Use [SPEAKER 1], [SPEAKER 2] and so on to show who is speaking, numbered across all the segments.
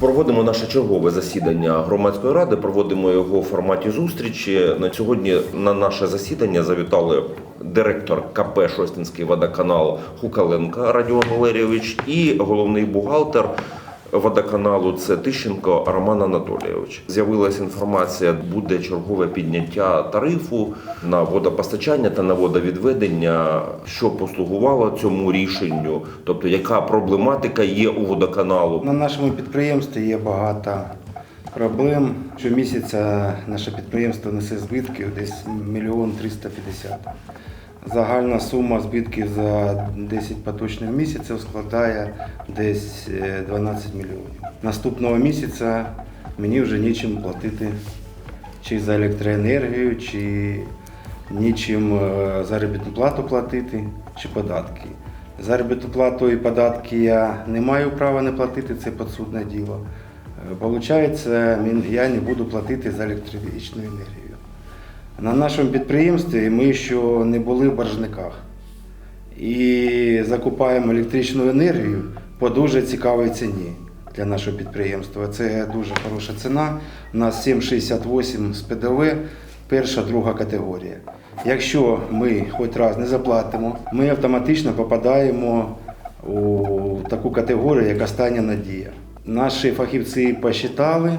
[SPEAKER 1] Проводимо наше чергове засідання громадської ради. Проводимо його в форматі зустрічі. На сьогодні на наше засідання завітали директор КП Шостинський водоканал Хукаленка Радіон Валерійович і головний бухгалтер водоканалу це Тищенко Роман Анатолійович. З'явилася інформація, буде чергове підняття тарифу на водопостачання та на водовідведення, що послугувало цьому рішенню, тобто яка проблематика є у водоканалу.
[SPEAKER 2] На нашому підприємстві є багато проблем. Щомісяця наше підприємство несе збитків десь мільйон 350. Загальна сума збитків за 10 поточних місяців складає десь е, 12 мільйонів. Наступного місяця мені вже нічим платити чи за електроенергію, чи нічим е, заробітну плату платити, чи податки. Заробітну плату і податки я не маю права не платити, це підсудне діло. Е, Получається, я не буду платити за електричну енергію. На нашому підприємстві ми ще не були в боржниках і закупаємо електричну енергію по дуже цікавій ціні для нашого підприємства. Це дуже хороша ціна. У нас 7,68 з ПДВ, перша, друга категорія. Якщо ми хоч раз не заплатимо, ми автоматично попадаємо у таку категорію, як остання надія. Наші фахівці посчитали,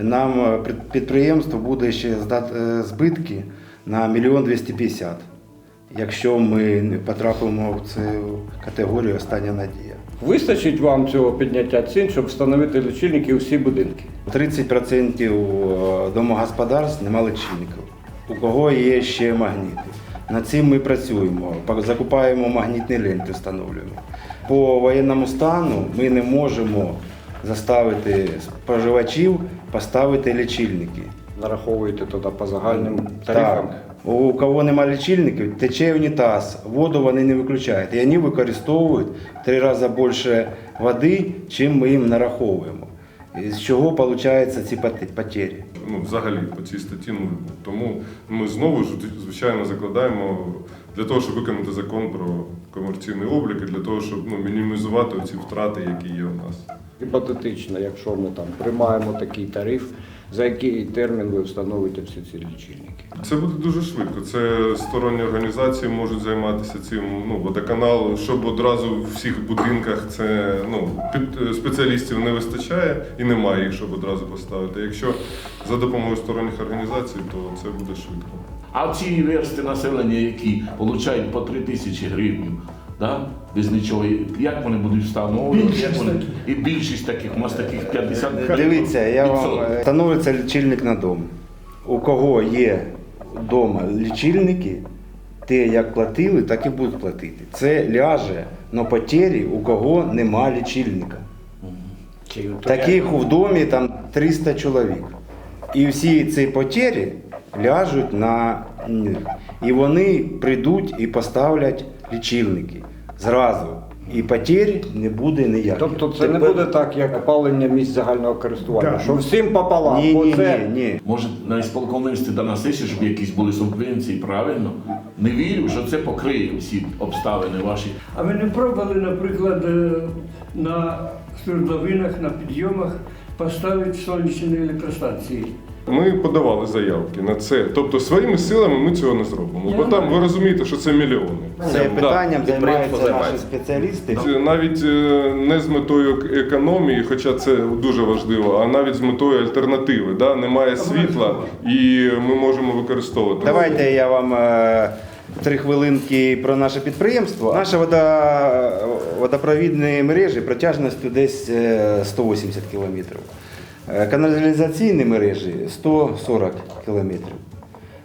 [SPEAKER 2] нам е, підприємство буде ще здати е, збитки на 1 мільйон 250 якщо ми не потрапимо в цю категорію остання надія.
[SPEAKER 3] Вистачить вам цього підняття цін, щоб встановити лічильники у всі будинки.
[SPEAKER 2] 30% домогосподарств нема лічильників. У кого є ще магніти. Над цим ми працюємо. Закупаємо магнітні ленти, встановлюємо. По воєнному стану ми не можемо заставити споживачів поставити лічильники.
[SPEAKER 3] Нараховуєте туди по загальним тарифам.
[SPEAKER 2] Так. У кого немає лічильників, тече унітаз, воду вони не виключають. І вони використовують в три рази більше води, чим ми їм нараховуємо. І з чого виходять ці поте- потері?
[SPEAKER 4] ну, взагалі по цій статті. Ну, тому ми знову ж звичайно закладаємо для того, щоб виконати закон про комерційний облік і для того, щоб ну, мінімізувати ці втрати, які є у нас.
[SPEAKER 3] Гіпотетично, якщо ми там приймаємо такий тариф, за який термін ви встановите всі ці лічильники?
[SPEAKER 4] Це буде дуже швидко. Це сторонні організації можуть займатися цим. Ну, водоканал, щоб одразу в всіх будинках це ну, під, спеціалістів не вистачає і немає їх, щоб одразу поставити. Якщо за допомогою сторонніх організацій, то це буде швидко.
[SPEAKER 5] А ці версти населення, які отримують по 3 тисячі гривень, да? без нічого, як вони будуть встановлювати? Як вони... І більшість таких, у нас таких 50
[SPEAKER 2] Дивіться, я вам
[SPEAKER 5] відсотків.
[SPEAKER 2] е, встановлюється лічильник на дом. У кого є вдома лічильники, те як платили, так і будуть платити. Це ляже на потері, у кого нема лічильника. Таких в домі там 300 чоловік. І всі ці потері ляжуть на них. І вони прийдуть і поставлять лічильники зразу. І потері не буде ніяких.
[SPEAKER 3] Тобто це не буде так, як опалення місць загального користування, що всім пополам.
[SPEAKER 2] ні, ні,
[SPEAKER 3] Оце-
[SPEAKER 2] ні, ні.
[SPEAKER 5] Може, на ісполкомництві та на сесії, щоб якісь були субвенції, правильно? Не вірю, що це покриє всі обставини ваші.
[SPEAKER 6] А ви не пробували, наприклад, е, на свердловинах, на підйомах поставити сонячні електростанції?
[SPEAKER 4] Ми подавали заявки на це. Тобто своїми силами ми цього не зробимо. Бо там ви розумієте, що це мільйони.
[SPEAKER 2] Це питанням займаються наші спеціалісти.
[SPEAKER 4] Це Навіть е, не з метою ек- економії, хоча це дуже важливо, а навіть з метою альтернативи. Да? Немає світла і ми можемо використовувати.
[SPEAKER 2] Давайте я вам е, три хвилинки про наше підприємство. Наші вода, водопровідні мережі протяжністю десь е, 180 кілометрів. Е, Каналізаційні мережі 140 кілометрів.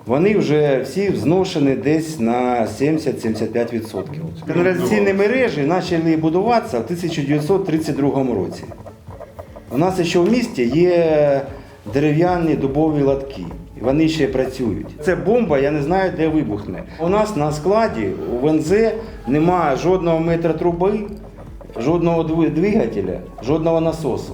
[SPEAKER 2] Вони вже всі зношені десь на 70-75%. Каналізаційні мережі почали будуватися в 1932 році. У нас ще в місті є дерев'яні дубові латки. Вони ще працюють. Це бомба, я не знаю, де вибухне. У нас на складі у ВНЗ немає жодного метра труби, жодного двигателя, жодного насосу.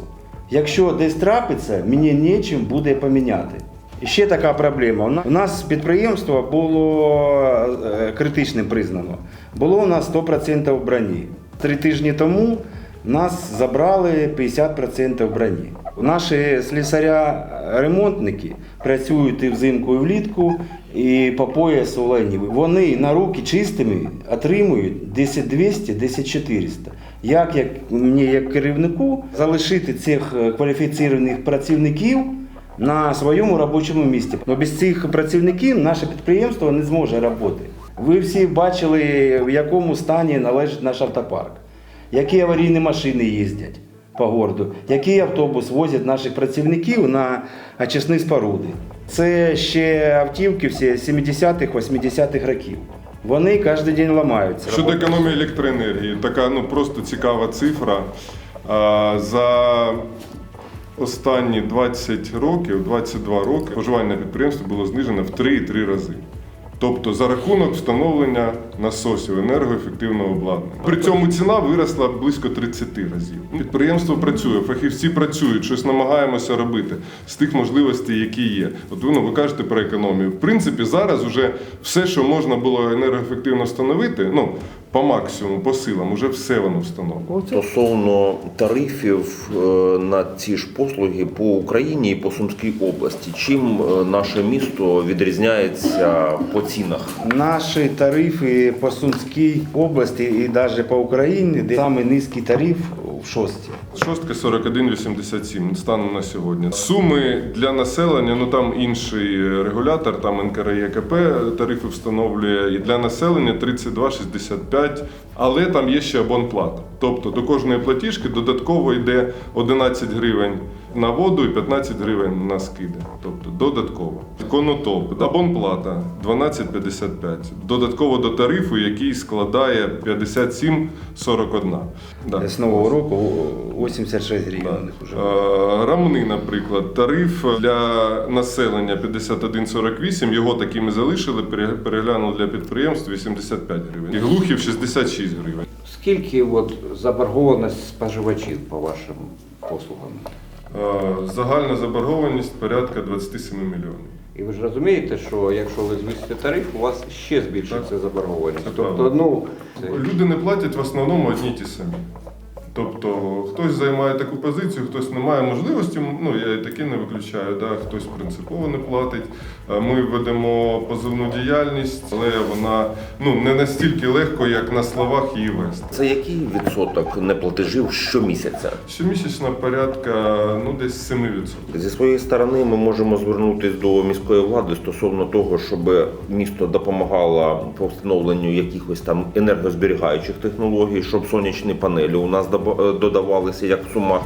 [SPEAKER 2] Якщо десь трапиться, мені нічим буде поміняти. І ще така проблема. У нас підприємство було е, критичним признано. Було у нас 100% броні. Три тижні тому нас забрали 50% броні. Наші слісаря-ремонтники працюють і взимку, і влітку, і по поясу леніві. Вони на руки чистими отримують 10 200, 10 400. Як, як мені, як керівнику, залишити цих кваліфіційних працівників на своєму робочому місці. Но без цих працівників наше підприємство не зможе працювати. Ви всі бачили, в якому стані належить наш автопарк, які аварійні машини їздять по городу, який автобус возять наших працівників на очисні споруди. Це ще автівки всі 70-х, 80-х років. Вони кожен день ламаються.
[SPEAKER 4] Щодо економії електроенергії, така ну просто цікава цифра. А, За останні 20 років, 22 роки, споживання на було знижено в 3,3 рази. Тобто за рахунок встановлення насосів енергоефективного обладнання. При цьому ціна виросла близько 30 разів. Підприємство працює, фахівці працюють, щось намагаємося робити з тих можливостей, які є. От ви, ну, ви кажете про економію. В принципі, зараз вже все, що можна було енергоефективно встановити, ну по максимуму, по силам, уже все воно встановлено.
[SPEAKER 1] Стосовно тарифів е, на ці ж послуги по Україні і по Сумській області, чим е, наше місто відрізняється по цінах?
[SPEAKER 2] Наші тарифи по Сумській області і навіть по Україні, де саме низький тариф в шості.
[SPEAKER 4] Шостки 41,87 станом на сьогодні. Суми для населення, ну там інший регулятор, там НКРЄКП тарифи встановлює, і для населення 32,65, але там є ще абонплата. Тобто до кожної платіжки додатково йде 11 гривень на воду і 15 гривень на скиди. Тобто додатково. Конотоп, абонплата 12,55. Додатково до тарифу, який складає 57,41. Да.
[SPEAKER 2] З нового року 86 гривень. них уже.
[SPEAKER 4] Рамни, наприклад, тариф для населення 51,48, його таким і залишили, переглянули для підприємств 85 гривень. І глухів 66 гривень.
[SPEAKER 3] Скільки от заборгованість споживачів по вашим послугам?
[SPEAKER 4] Е, Загальна заборгованість порядка 27 мільйонів.
[SPEAKER 3] І ви ж розумієте, що якщо ви звісите тариф, у вас ще збільшиться заборгованість. Тобто, ну це-
[SPEAKER 4] Люди не платять в основному одні й ті самі. Тобто хтось займає таку позицію, хтось не має можливості, ну я і таке не виключаю, да? хтось принципово не платить. Е, Ми ведемо позивну діяльність, але вона ну, не настільки легко, як на словах її вести.
[SPEAKER 1] Це який відсоток неплатежів щомісяця?
[SPEAKER 4] Щомісячна порядка ну, десь 7%.
[SPEAKER 1] Зі своєї сторони ми можемо звернутися до міської влади стосовно того, щоб місто допомагало по встановленню якихось там енергозберігаючих технологій, щоб сонячні панелі у нас е, додавалися як в сумах.